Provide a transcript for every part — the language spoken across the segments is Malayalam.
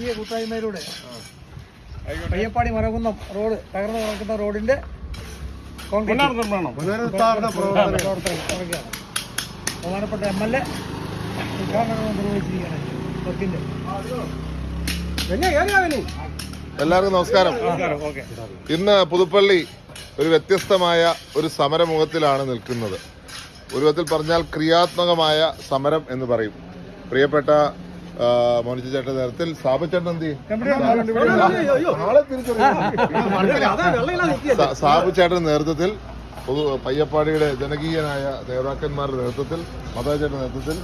ഈ കൂട്ടായ്മയിലൂടെ പയ്യപ്പാടി മരകുന്നം റോഡ് തകർന്നു കിടക്കുന്ന റോഡിന്റെ ബഹുമാനപ്പെട്ട എം എൽ എ ഉദ്ഘാടനം നിർവഹിച്ചിരിക്കുകയാണ് എല്ലാവർക്കും നമസ്കാരം. ഓക്കെ. ഇന്ന് പുതുപ്പള്ളി ഒരു വ്യത്യസ്തമായ ഒരു സമരമുഖത്തിലാണ് നിൽക്കുന്നത്. ഒരു വിധത്തിൽ പറഞ്ഞാൽ ക്രിയാത്മകമായ സമരം എന്ന് പറയും. പ്രിയപ്പെട്ട മോനിച്ച ചേട്ട നേരത്തിൽ സാബുചേട്ടൻ എന്ത് ചെയ്യും? ആളെ തിരിച്ചറിയുന്നു. സാ- സാബു ചേട്ടൻ നേതൃത്വത്തിൽ പൊതു പയ്യപ്പാടിയുടെ ജനകീയനായ നേതാക്കന്മാരുടെ നേതൃത്വത്തിൽ മതാചേട്ടന്റെ നേതൃത്വത്തിൽ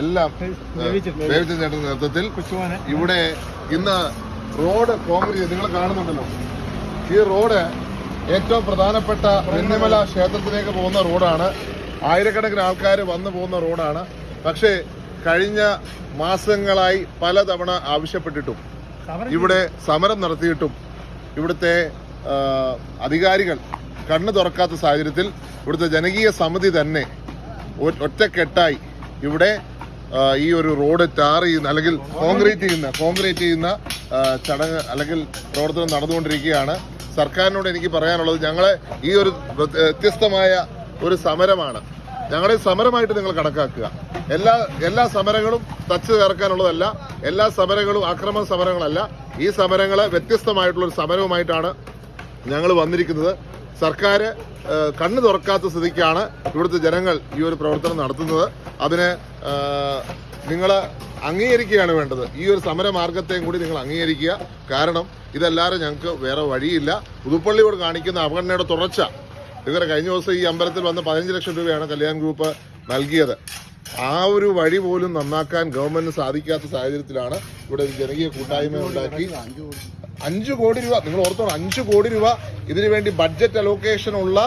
എല്ലാം ദേവിച്ച ചേട്ടന്റെ നേതൃത്വത്തിൽ ഇവിടെ ഇന്ന് റോഡ് കോൺക്രീറ്റ് നിങ്ങൾ കാണുന്നുണ്ടല്ലോ ഈ റോഡ് ഏറ്റവും പ്രധാനപ്പെട്ട വെന്നിമല ക്ഷേത്രത്തിലേക്ക് പോകുന്ന റോഡാണ് ആയിരക്കണക്കിന് ആൾക്കാർ വന്നു പോകുന്ന റോഡാണ് പക്ഷേ കഴിഞ്ഞ മാസങ്ങളായി പലതവണ ആവശ്യപ്പെട്ടിട്ടും ഇവിടെ സമരം നടത്തിയിട്ടും ഇവിടുത്തെ അധികാരികൾ കണ്ണു തുറക്കാത്ത സാഹചര്യത്തിൽ ഇവിടുത്തെ ജനകീയ സമിതി തന്നെ ഒറ്റക്കെട്ടായി ഇവിടെ ഈ ഒരു റോഡ് ടാർ ചെയ്യുന്ന അല്ലെങ്കിൽ കോൺക്രീറ്റ് ചെയ്യുന്ന കോൺക്രീറ്റ് ചെയ്യുന്ന ചടങ്ങ് അല്ലെങ്കിൽ പ്രവർത്തനം നടന്നുകൊണ്ടിരിക്കുകയാണ്. സർക്കാരിനോട് എനിക്ക് പറയാനുള്ളത് ഞങ്ങളെ ഈ ഒരു വ്യത്- വ്യത്യസ്തമായ ഒരു സമരമാണ്. ഞങ്ങളുടെ ഈ സമരമായിട്ട് നിങ്ങൾ കണക്കാക്കുക. എല്ലാ എല്ലാ സമരങ്ങളും തച്ച് ചേർക്കാനുള്ളതല്ല എല്ലാ സമരങ്ങളും ആക്രമണ സമരങ്ങളല്ല. ഈ സമരങ്ങളെ വ്യത്യസ്തമായിട്ടുള്ള ഒരു സമരവുമായിട്ടാണ് ഞങ്ങൾ വന്നിരിക്കുന്നത്. സർക്കാർ കണ്ണു തുറക്കാത്ത സ്ഥിതിക്കാണ് ഇവിടുത്തെ ജനങ്ങൾ ഈ ഒരു പ്രവർത്തനം നടത്തുന്നത്. അതിന് നിങ്ങൾ അംഗീകരിക്കുകയാണ് വേണ്ടത്. ഈ ഒരു സമരമാർഗത്തെയും കൂടി നിങ്ങൾ അംഗീകരിക്കുക. കാരണം ഇതല്ലാതെ ഞങ്ങൾക്ക് വേറെ വഴിയില്ല. പുതുപ്പള്ളിയോട് കാണിക്കുന്ന അവഗണനയുടെ തുടർച്ച ഇവരെ കഴിഞ്ഞ ദിവസം ഈ അമ്പലത്തിൽ വന്ന് പതിനഞ്ച് ലക്ഷം രൂപയാണ് കല്യാൺ ഗ്രൂപ്പ് നൽകിയത്. ആ ഒരു വഴി പോലും നന്നാക്കാൻ ഗവൺമെന്റിന് സാധിക്കാത്ത സാഹചര്യത്തിലാണ് ഇവിടെ ഒരു ജനകീയ കൂട്ടായ്മ ഉണ്ടാക്കി. അഞ്ചു കോടി രൂപ നിങ്ങൾ ഓർത്തോണം അഞ്ചു കോടി രൂപ ഇതിനു വേണ്ടി ബഡ്ജറ്റ് അലോക്കേഷൻ ഉള്ള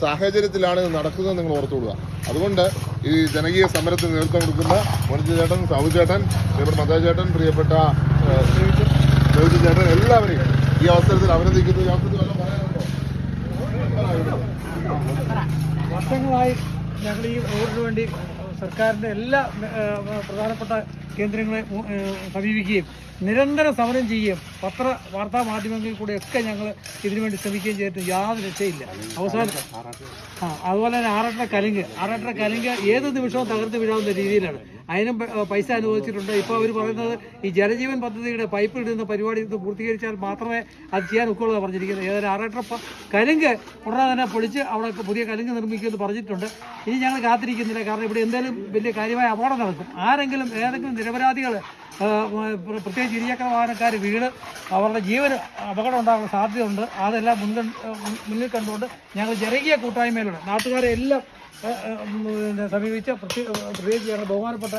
സാഹചര്യത്തിലാണ് ഇത് നടക്കുന്നത് നിങ്ങൾ ഓർത്തുകൊള്ളുക അതുകൊണ്ട് ഈ ജനകീയ സമരത്തിന് നേതൃത്വം കൊടുക്കുന്ന മോനിജ ചേട്ടൻ സാബു ചേട്ടൻ പ്രിയപ്പെട്ട മതാചേട്ടൻ പ്രിയപ്പെട്ട ചേട്ടൻ എല്ലാവരെയും ഈ അവസരത്തിൽ അഭിനന്ദിക്കുന്നു ഈ അവസരത്തിൽ വല്ലതും പറയാനുണ്ടോ വർഷങ്ങളായി ഞങ്ങൾ ഈ റോഡിന് വേണ്ടി സർക്കാരിന്റെ എല്ലാ പ്രധാനപ്പെട്ട കേന്ദ്രങ്ങളെ സമീപിക്കുകയും നിരന്തരം സമരം ചെയ്യുകയും പത്ര വാർത്താ മാധ്യമങ്ങളിൽ കൂടെയൊക്കെ ഞങ്ങൾ ഇതിനുവേണ്ടി ശ്രമിക്കുകയും ചെയ്തിട്ട് യാതൊരു രക്ഷയില്ല. അവസാനം ആ അതുപോലെ തന്നെ ആറട്ട കലിങ്ക് ആറട്ട കലിങ്ക് ഏത് നിമിഷവും തകർത്ത് വീഴാവുന്ന രീതിയിലാണ്. അതിനും പൈസ അനുവദിച്ചിട്ടുണ്ട്. ഇപ്പോൾ അവർ പറയുന്നത് ഈ ജലജീവൻ പദ്ധതിയുടെ പൈപ്പ് ഇടുന്ന പരിപാടി ഇത് പൂർത്തീകരിച്ചാൽ മാത്രമേ അത് ചെയ്യാൻ ഒക്കുള്ളൂ പറഞ്ഞിരിക്കുന്നത്. ഏതായാലും ആറട്ട കലിങ്ക് ഉടനെ തന്നെ പൊളിച്ച് അവിടെ പുതിയ കലിങ്ക് നിർമ്മിക്കുമെന്ന് പറഞ്ഞിട്ടുണ്ട്. ഇനി ഞങ്ങൾ കാത്തിരിക്കുന്നില്ല. കാരണം ഇവിടെ എന്തെങ്കിലും വലിയ കാര്യമായ അപകടം നടക്കും. ആരെങ്കിലും ഏതെങ്കിലും നിരപരാധികൾ പ്രത്യേകിച്ച് ഇരുചക്ര വാഹനക്കാർ വീട് അവരുടെ ജീവന് അപകടം ഉണ്ടാകാൻ സാധ്യതയുണ്ട്. അതെല്ലാം മുൻകൺ മുന്നിൽ കണ്ടുകൊണ്ട് ഞങ്ങൾ ജനകീയ കൂട്ടായ്മയിലൂടെ നാട്ടുകാരെ എല്ലാം സമീപിച്ച് പ്രത്യേക പ്രത്യേകിച്ച് ഞങ്ങളുടെ ബഹുമാനപ്പെട്ട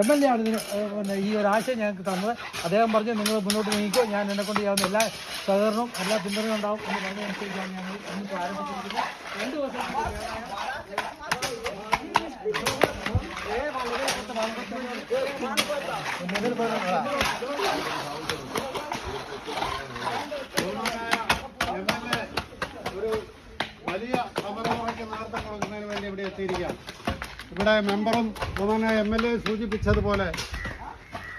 എം എൽ എ ആണ് ഇതിന് പിന്നെ ഈ ഒരു ആശയം ഞങ്ങൾക്ക് തന്നത്. അദ്ദേഹം പറഞ്ഞു നിങ്ങൾ മുന്നോട്ട് നീക്കുക ഞാൻ എന്നെ കൊണ്ട് ചെയ്യാവുന്ന എല്ലാ സഹകരണവും എല്ലാ പിന്തുണയും ഉണ്ടാവും. എന്ന് പറഞ്ഞതനുസരിച്ചാണ് ഞങ്ങൾ ഇന്നിപ്പോൾ ആരംഭിച്ചിരിക്കുന്നത്. രണ്ട് ദിവസം ഒരു വലിയ വേണ്ടി ഇവിടെ ഇവിടെ മെമ്പറും ബഹുമാനായ എം എൽ എ സൂചിപ്പിച്ചതുപോലെ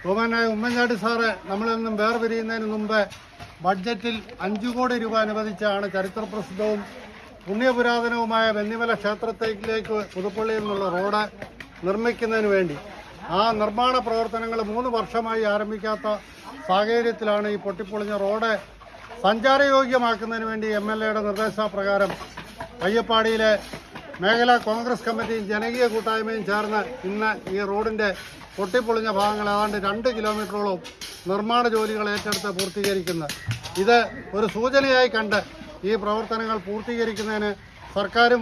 ബഹുമാനായ ഉമ്മൻചാണ്ടി സാറ് നമ്മളിൽ നിന്നും വേർപിരിയുന്നതിന് മുമ്പ് ബഡ്ജറ്റിൽ അഞ്ചു കോടി രൂപ അനുവദിച്ചാണ് ചരിത്രപ്രസിദ്ധവും പുണ്യപുരാതനവുമായ വെന്നിമല ക്ഷേത്രത്തിലേക്ക് പുതുപ്പള്ളിയിൽ നിന്നുള്ള റോഡ് നിർമ്മിക്കുന്നതിന് വേണ്ടി. ആ നിർമ്മാണ പ്രവർത്തനങ്ങൾ മൂന്ന് വർഷമായി ആരംഭിക്കാത്ത സാഹചര്യത്തിലാണ് ഈ പൊട്ടിപ്പൊളിഞ്ഞ റോഡ് സഞ്ചാരയോഗ്യമാക്കുന്നതിന് വേണ്ടി എം എൽ എയുടെ നിർദ്ദേശപ്രകാരം പയ്യപ്പാടിയിലെ മേഖലാ കോൺഗ്രസ് കമ്മിറ്റിയും ജനകീയ കൂട്ടായ്മയും ചേർന്ന് ഇന്ന് ഈ റോഡിന്റെ പൊട്ടിപ്പൊളിഞ്ഞ ഭാഗങ്ങൾ ഏതാണ്ട് രണ്ട് കിലോമീറ്ററോളം നിർമ്മാണ ജോലികൾ ഏറ്റെടുത്ത് പൂർത്തീകരിക്കുന്നത് ഇത് ഒരു സൂചനയായി കണ്ട് ഈ പ്രവർത്തനങ്ങൾ പൂർത്തീകരിക്കുന്നതിന് സർക്കാരും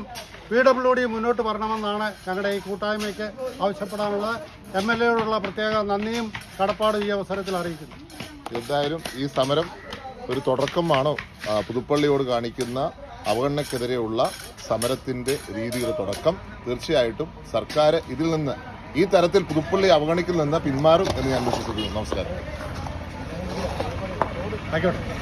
പി ഡബ്ല്യു ഡി മുന്നോട്ട് വരണമെന്നാണ് ഞങ്ങളുടെ ഈ കൂട്ടായ്മയ്ക്ക് ആവശ്യപ്പെടാനുള്ള എം എൽ എയോടുള്ള പ്രത്യേക നന്ദിയും കടപ്പാടും ഈ അവസരത്തിൽ അറിയിക്കുന്നു. എന്തായാലും ഈ സമരം ഒരു തുടക്കമാണോ. പുതുപ്പള്ളിയോട് കാണിക്കുന്ന അവഗണനക്കെതിരെയുള്ള സമരത്തിന്റെ രീതിയുടെ തുടക്കം. തീർച്ചയായിട്ടും സർക്കാർ ഇതിൽ നിന്ന് ഈ തരത്തിൽ പുതുപ്പള്ളി അവഗണിക്കിൽ നിന്ന് പിന്മാറും എന്ന് ഞാൻ വിശ്വസിക്കുന്നു. നമസ്കാരം. ആയിക്കോട്ടെ.